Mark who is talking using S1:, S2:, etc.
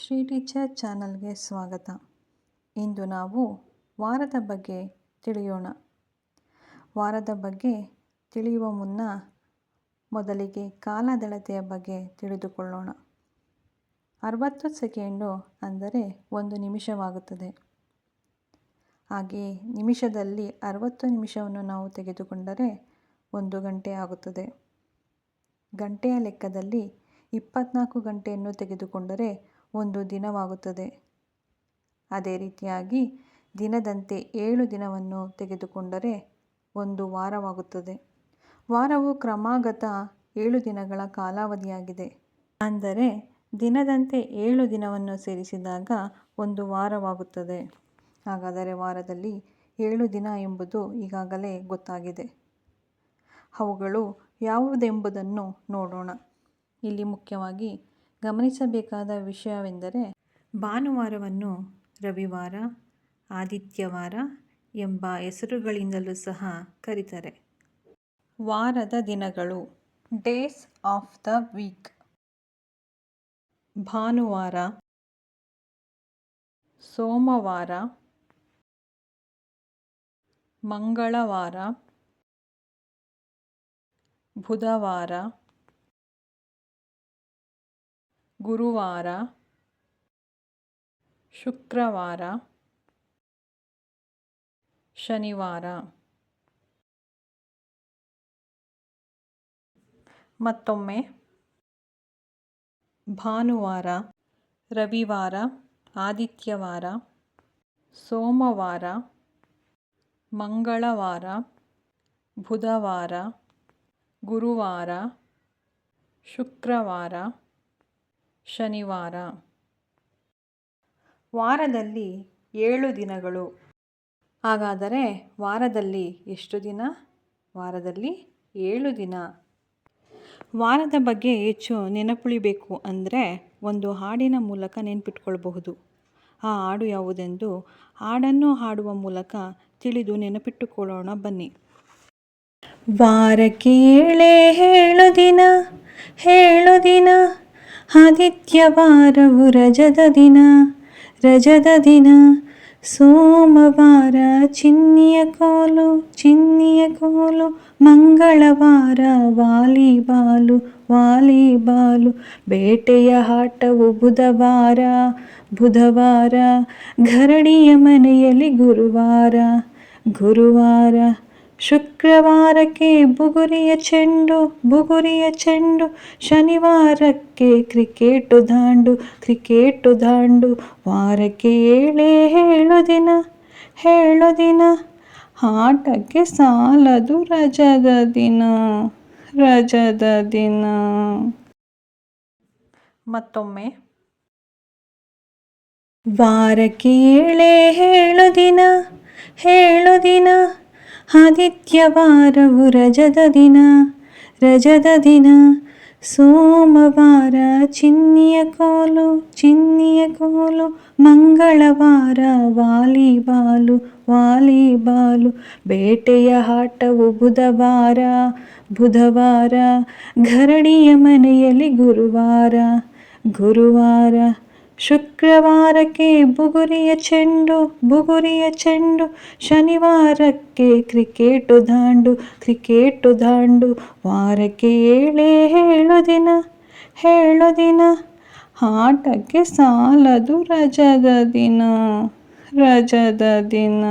S1: Shri teacher ಚಾನಲ್ಗೆ ಸ್ವಾಗತ. ಇಂದು ನಾವು ವಾರದ ಬಗ್ಗೆ ತಿಳಿಯೋಣ. ವಾರದ ಬಗ್ಗೆ ತಿಳಿಯುವ ಮುನ್ನ ಮೊದಲಿಗೆ ಕಾಲದಳತೆಯ ಬಗ್ಗೆ ತಿಳಿದುಕೊಳ್ಳೋಣ. ಅರವತ್ತು ಸೆಕೆಂಡು ಅಂದರೆ ಒಂದು ನಿಮಿಷವಾಗುತ್ತದೆ. ಹಾಗೆಯೇ ನಿಮಿಷದಲ್ಲಿ ಅರವತ್ತು ನಿಮಿಷವನ್ನು ನಾವು ತೆಗೆದುಕೊಂಡರೆ ಒಂದು ಗಂಟೆ ಆಗುತ್ತದೆ. ಗಂಟೆಯ ಲೆಕ್ಕದಲ್ಲಿ ಇಪ್ಪತ್ತ್ನಾಲ್ಕು ಗಂಟೆಯನ್ನು ತೆಗೆದುಕೊಂಡರೆ ಒಂದು ದಿನವಾಗುತ್ತದೆ. ಅದೇ ರೀತಿಯಾಗಿ ದಿನದಂತೆ ಏಳು ದಿನವನ್ನು ತೆಗೆದುಕೊಂಡರೆ ಒಂದು ವಾರವಾಗುತ್ತದೆ. ವಾರವು ಕ್ರಮಾಗತ ಏಳು ದಿನಗಳ ಕಾಲಾವಧಿಯಾಗಿದೆ. ಅಂದರೆ ದಿನದಂತೆ ಏಳು ದಿನವನ್ನು ಸೇರಿಸಿದಾಗ ಒಂದು ವಾರವಾಗುತ್ತದೆ. ಹಾಗಾದರೆ ವಾರದಲ್ಲಿ ಏಳು ದಿನ ಎಂಬುದು ಈಗಾಗಲೇ ಗೊತ್ತಾಗಿದೆ. ಅವುಗಳು ಯಾವುದೆಂಬುದನ್ನು ನೋಡೋಣ. ಇಲ್ಲಿ ಮುಖ್ಯವಾಗಿ ಗಮನಿಸಬೇಕಾದ ವಿಷಯವೆಂದರೆ ಭಾನುವಾರವನ್ನು ರವಿವಾರ, ಆದಿತ್ಯವಾರ ಎಂಬ ಹೆಸರುಗಳಿಂದಲೂ ಸಹ ಕರೀತಾರೆ. ವಾರದ ದಿನಗಳು. ಡೇಸ್ ಆಫ್ ದ ವೀಕ್ ಭಾನುವಾರ. ಸೋಮವಾರ. ಮಂಗಳವಾರ. ಬುಧವಾರ. ಗುರುವಾರ ಶುಕ್ರವಾರ ಶನಿವಾರ. ಮತ್ತೊಮ್ಮೆ ಭಾನುವಾರ ರವಿವಾರ ಆದಿತ್ಯವಾರ ಸೋಮವಾರ ಮಂಗಳವಾರ ಬುಧವಾರ ಗುರುವಾರ ಶುಕ್ರವಾರ. ಶನಿವಾರ. ವಾರದಲ್ಲಿ ಏಳು ದಿನಗಳು. ಹಾಗಾದರೆ ವಾರದಲ್ಲಿ ಎಷ್ಟು ದಿನ? ವಾರದಲ್ಲಿ ಏಳು ದಿನ. ವಾರದ ಬಗ್ಗೆ ಹೆಚ್ಚು ನೆನಪುಳಿಬೇಕು ಅಂದರೆ ಒಂದು ಹಾಡಿನ ಮೂಲಕ ನೆನಪಿಟ್ಕೊಳ್ಬಹುದು. ಆ ಹಾಡು ಯಾವುದೆಂದು ಹಾಡನ್ನು ಹಾಡುವ ಮೂಲಕ ತಿಳಿದು ನೆನಪಿಟ್ಟುಕೊಳ್ಳೋಣ ಬನ್ನಿ. ವಾರಕ್ಕೆ ಏಳೇ ಹೇಳು ದಿನ ಹೇಳು ದಿನ ಆದಿತ್ಯವಾರವು ರಜದ ದಿನ. ರಜದ ದಿನ, ಸೋಮವಾರ ಚಿನ್ನಿಯ ಕೋಲು ಚಿನ್ನಿಯ ಕೋಲು, ಮಂಗಳವಾರ ವಾಲಿಬಾಲು ವಾಲಿಬಾಲು, ಬೇಟೆಯ ಆಟವು ಬುಧವಾರ ಬುಧವಾರ ಘರಡಿಯ ಮನೆಯಲ್ಲಿ ಗುರುವಾರ ಗುರುವಾರ ಶುಕ್ರವಾರಕ್ಕೆ ಬುಗುರಿಯ ಚೆಂಡು ಬುಗುರಿಯ ಚೆಂಡು, ಶನಿವಾರಕ್ಕೆ ಕ್ರಿಕೆಟು ದಾಂಡು ಕ್ರಿಕೆಟು ದಾಂಡು, ವಾರಕ್ಕೆ ಏಳೇ ಹೇಳು ದಿನ ಹೇಳು ದಿನ, ಆಟಕ್ಕೆ ಸಾಲದು ರಜದ ದಿನ ರಜದ ದಿನ. ಮತ್ತೊಮ್ಮೆ. ವಾರಕ್ಕೆ ಏಳೇ ಹೇಳು ದಿನ ಹೇಳು ದಿನ ಆದಿತ್ಯವಾರವು ರಜದ ದಿನ. ರಜದ ದಿನ, ಸೋಮವಾರ ಚಿನ್ನಿಯ ಕೋಲು ಚಿನ್ನಿಯ ಕೋಲು, ಮಂಗಳವಾರ ವಾಲಿಬಾಲು ವಾಲಿಬಾಲು, ಬೇಟೆಯ ಆಟವು ಬುಧವಾರ ಬುಧವಾರ ಘರಡಿಯ ಮನೆಯಲ್ಲಿ ಗುರುವಾರ ಗುರುವಾರ ಶುಕ್ರವಾರಕ್ಕೆ ಬುಗುರಿಯ ಚೆಂಡು ಬುಗುರಿಯ ಚೆಂಡು, ಶನಿವಾರಕ್ಕೆ ಕ್ರಿಕೆಟು ದಾಂಡು ಕ್ರಿಕೆಟು ದಾಂಡು, ವಾರಕ್ಕೆ ಏಳೇ ಹೇಳು ದಿನ ಹೇಳು ದಿನ, ಆಟಕ್ಕೆ ಸಾಲದು ರಜದ ದಿನ ರಜದ ದಿನ.